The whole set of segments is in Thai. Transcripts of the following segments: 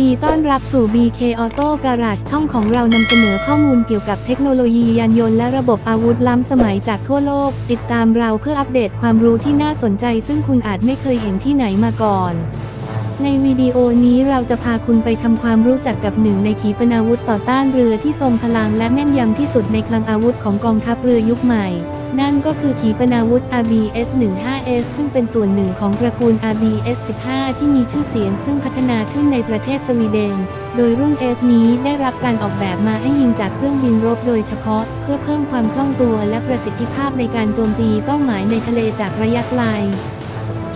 ดีต้อนรับสู่ BK Auto Garage ช่องของเรานำเสนอข้อมูลเกี่ยวกับเทคโนโลยียานยนต์และระบบอาวุธล้ำสมัยจากทั่วโลก ติดตามเราเพื่ออัปเดตความรู้ที่น่าสนใจ ซึ่งคุณอาจไม่เคยเห็นที่ไหนมาก่อน ในวิดีโอนี้เราจะพาคุณไปทำความรู้จักกับหนึ่งในขีปนาวุธต่อต้านเรือที่ทรงพลังและแม่นยำที่สุดในคลังอาวุธของกองทัพเรือยุคใหม่ นั่นก็คือขีปนาวุธ RBS-15F ซึ่งเป็นส่วนหนึ่งของตระกูล RBS 15 ที่มีชื่อเสียงซึ่งพัฒนาขึ้นในประเทศสวีเดน โดยรุ่น F นี้ได้รับการออกแบบมาให้ยิงจากเครื่องบินรบโดยเฉพาะ เพื่อเพิ่มความคล่องตัวและประสิทธิภาพในการโจมตีเป้าหมายในทะเลจากระยะไกล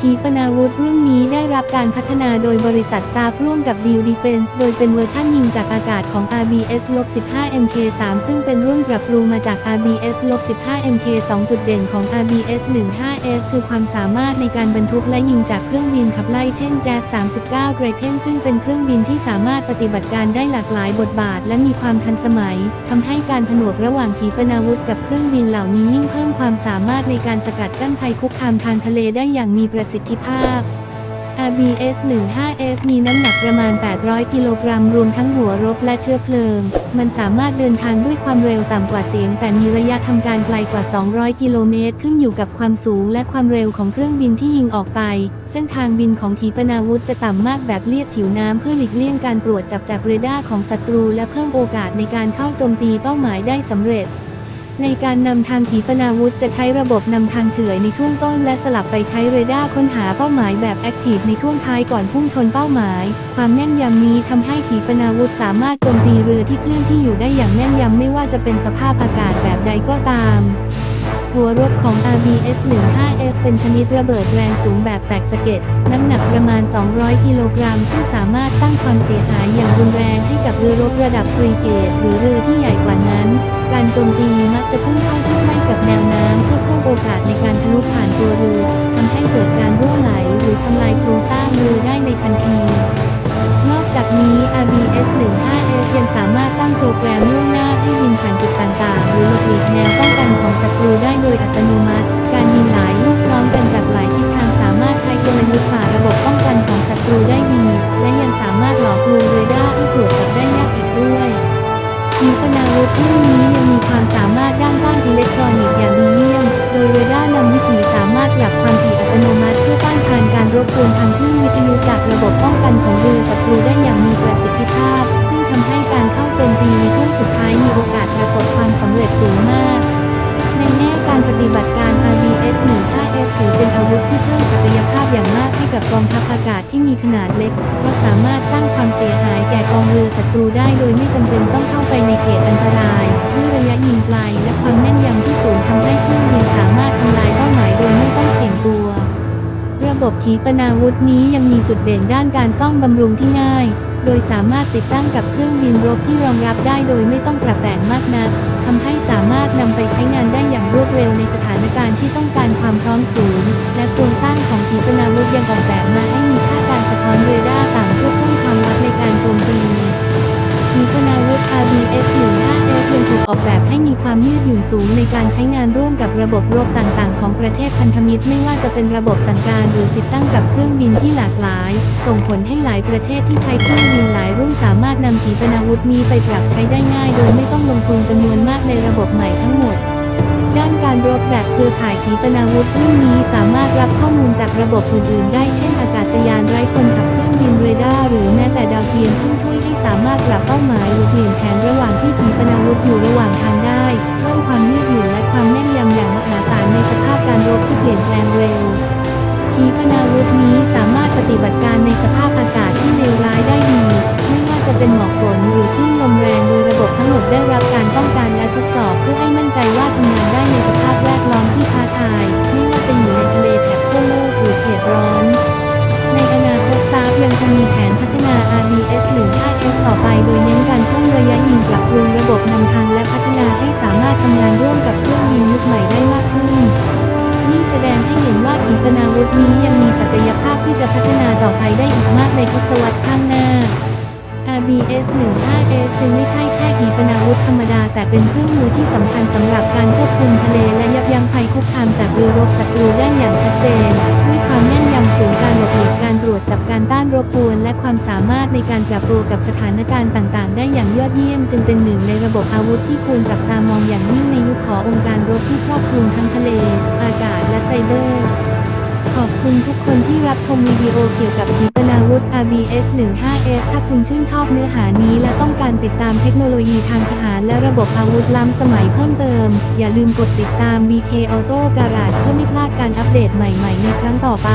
ขีปนาวุธรุ่นนี้ได้รับการพัฒนาโดยบริษัทซาบร่วมกับ Deal Defense โดยเป็นเวอร์ชันยิงจากอากาศของ RBS-15 MK3 ซึ่งเป็นรุ่นปรับปรุงมาจาก RBS-15 MK2 จุดเด่นของ RBS-15S คือความสามารถในการบรรทุกและยิงจากเครื่องบินขับไล่เช่น Jazz 39 g r a t e n ซึ่งเป็นเครื่องบินที่สามารถปฏิบัติการได้หลากหลายบทบาท และมีความทันสมัยทำให้การผนวกระหว่างขีปนาวุธกับเครื่องบินเหล่านี้ยิ่งเพิ่มความสามารถในการสกัดกั้นภัยคุกคามทางทะเลได้อย่างมีประสิทธิภาพ RBS 15F มีน้ำหนักประมาณ 800 กิโลกรัม รวมทั้งหัวรบและเชื้อเพลิง มันสามารถเดินทางด้วยความเร็วต่ำกว่าเสียง แต่มีระยะทำการไกลกว่า 200 กิโลเมตร ขึ้นอยู่กับความสูงและความเร็วของเครื่องบินที่ยิงออกไป เส้นทางบินของขีปนาวุธจะต่ำมากแบบเลียดผิวน้ำเพื่อหลีกเลี่ยงการตรวจจับจากเรดาร์ของศัตรู และเพิ่มโอกาสในการเข้าโจมตีเป้าหมายได้สำเร็จ ในการนำทางขีปนาวุธจะใช้ระบบนำทางเฉยในช่วงต้น และสลับไปใช้เรดาร์ค้นหาเป้าหมายแบบแอคทีฟในช่วงท้ายก่อนพุ่งชนเป้าหมาย ความแน่นยำนี้ทำให้ขีปนาวุธสามารถโจมตีเรือที่เคลื่อนที่อยู่ได้อย่างแน่นยำไม่ว่าจะเป็นสภาพอากาศแบบใดก็ตาม หัวรบของ RBS 15F เป็นชนิดระเบิดแรงสูงแบบแตกสะเก็ด น้ำหนักประมาณ 200 กิโลกรัม ซึ่งสามารถสร้างความเสียหายอย่างรุนแรงให้กับเรือรบระดับฟรีเกต หรือเรือที่ใหญ่กว่านั้น การโจมตีมักจะพุ่งเข้าที่ใกล้กับแนวน้ำเพื่อเพิ่มโอกาสในการทะลุผ่านตัวเรือทำให้เกิดการรั่วไหลหรือทำลายโครงสร้างเรือได้ในทันทีนอกจากนี้ RBS 15F ยังสามารถตั้งโปรแกรมล่วงหน้าให้ยิงผ่านจุดต่างๆ หรือหลบหลีกแนวป้องกัน มีพนาวุธรุ่นนี้ยังมีความสามารถด้านต้านอิเล็กทรอนิกส์อย่างดีเยี่ยม โดยเรดาร์นำวิถีสามารถปรับความถี่อัตโนมัติเพื่อต้านทานการรบกวนทางคลื่นวิทยุจากระบบป้องกันของเรือ องทัพอากาศที่มีขนาดเล็กเพราะสามารถสร้างความเสียหายแก่กองเรือศัตรูได้โดยไม่จำเป็นต้องเข้าไปในเขตอันตรายด้วยระยะยิงไกลและความแม่นยำที่สูงทำให้เครื่องบินสามารถทำลายเป้าหมายโดยไม่ต้องเสี่ยงตัว ระบบขีปนาวุธนี้ยังมีจุดเด่นด้านการซ่อมบำรุงที่ง่าย โดยสามารถติดตั้งกับเครื่องบินรบที่รองรับได้โดยไม่ต้องปรับแต่งมากนัก ความยืดหยุ่นสูงในการใช้งานร่วมกับระบบรบต่างๆ ของประเทศพันธมิตรไม่ว่าจะเป็นระบบสั่งการหรือติดตั้งกับเครื่องบินที่หลากหลาย ส่งผลให้หลายประเทศที่ใช้เครื่องบินหลายรุ่นสามารถนำขีปนาวุธนี้ไปปรับใช้ได้ง่าย โดยไม่ต้องลงทุนจำนวนมากในระบบใหม่ทั้งหมดด้านการรบแบบเครือข่ายขีปนาวุธรุ่นนี้สามารถรับข้อมูลจากระบบอื่นๆได้เช่นอากาศยานไร้คนขับเค ดาร์หรือแม้แต่ดาวเทียมซึ่งช่วยให้สามารถปรับเป้าหมายหรือเปลี่ยนแผนระหว่างที่ขีปนาวุธอยู่ระหว่างทางได้เพิ่มความยืดหยุ่นและความแม่นยำอย่างมหาศาลในสภาพการรบที่เปลี่ยนแปลงเร็วขีปนาวุธนี้สามารถปฏิบัติการในสภาพอากาศที่เลวร้ายได้ดีไม่ว่าจะเป็นหมอกฝนหรือคลื่นลมแรงโดยระบบทั้งหมดได้รับการป้องกันและทดสอบเพื่อให้มั่นใจว่าทำงานได้ในสภาพแวดล้อมที่ท้าทายไม่ว่าจะอยู่ในทะเลแถบขั้วโลกหรือเขตร้อน ซาบยังคงมีแผนพัฒนา RBS หรือ 5S ต่อไป โดยเน้นการเพิ่มระยะยิงปรับปรุงระบบนำทางและพัฒนาให้สามารถทำงานร่วมกับเครื่องบินยุคใหม่ได้มากขึ้น นี่แสดงให้เห็นว่าขีปนาวุธนี้ยังมีศักยภาพที่จะพัฒนาต่อไปได้อีกมากในทศวรรษข้างหน้า RBS 15S จึงไม่ใช่แค่ขีปนาวุธธรรมดา แต่เป็นเครื่องมือที่สำคัญสำหรับการควบคุมทะเลและยับยั้งภัยคุกคามจากเรือรบศัตรูได้อย่างชัดเจน บกวนและความสามารถในการปรับตัวกับสถานการณ์ต่างๆ ได้อย่างยอดเยี่ยม จึงเป็นหนึ่งในระบบอาวุธที่ควรจับตามองอย่างยิ่งในยุคขององค์การรบที่ครอบคลุมทั้งทะเล อากาศและไซเบอร์ ขอบคุณทุกคนที่รับชมวิดีโอเกี่ยวกับขีปนาวุธ RBS 15F ถ้าคุณชื่นชอบเนื้อหานี้และต้องการติดตามเทคโนโลยีทางทหารและระบบอาวุธล้ำสมัยเพิ่มเติม อย่าลืมกดติดตาม BK Auto Garage เพื่อไม่พลาดการอัปเดตใหม่ ๆ ในครั้งต่อไป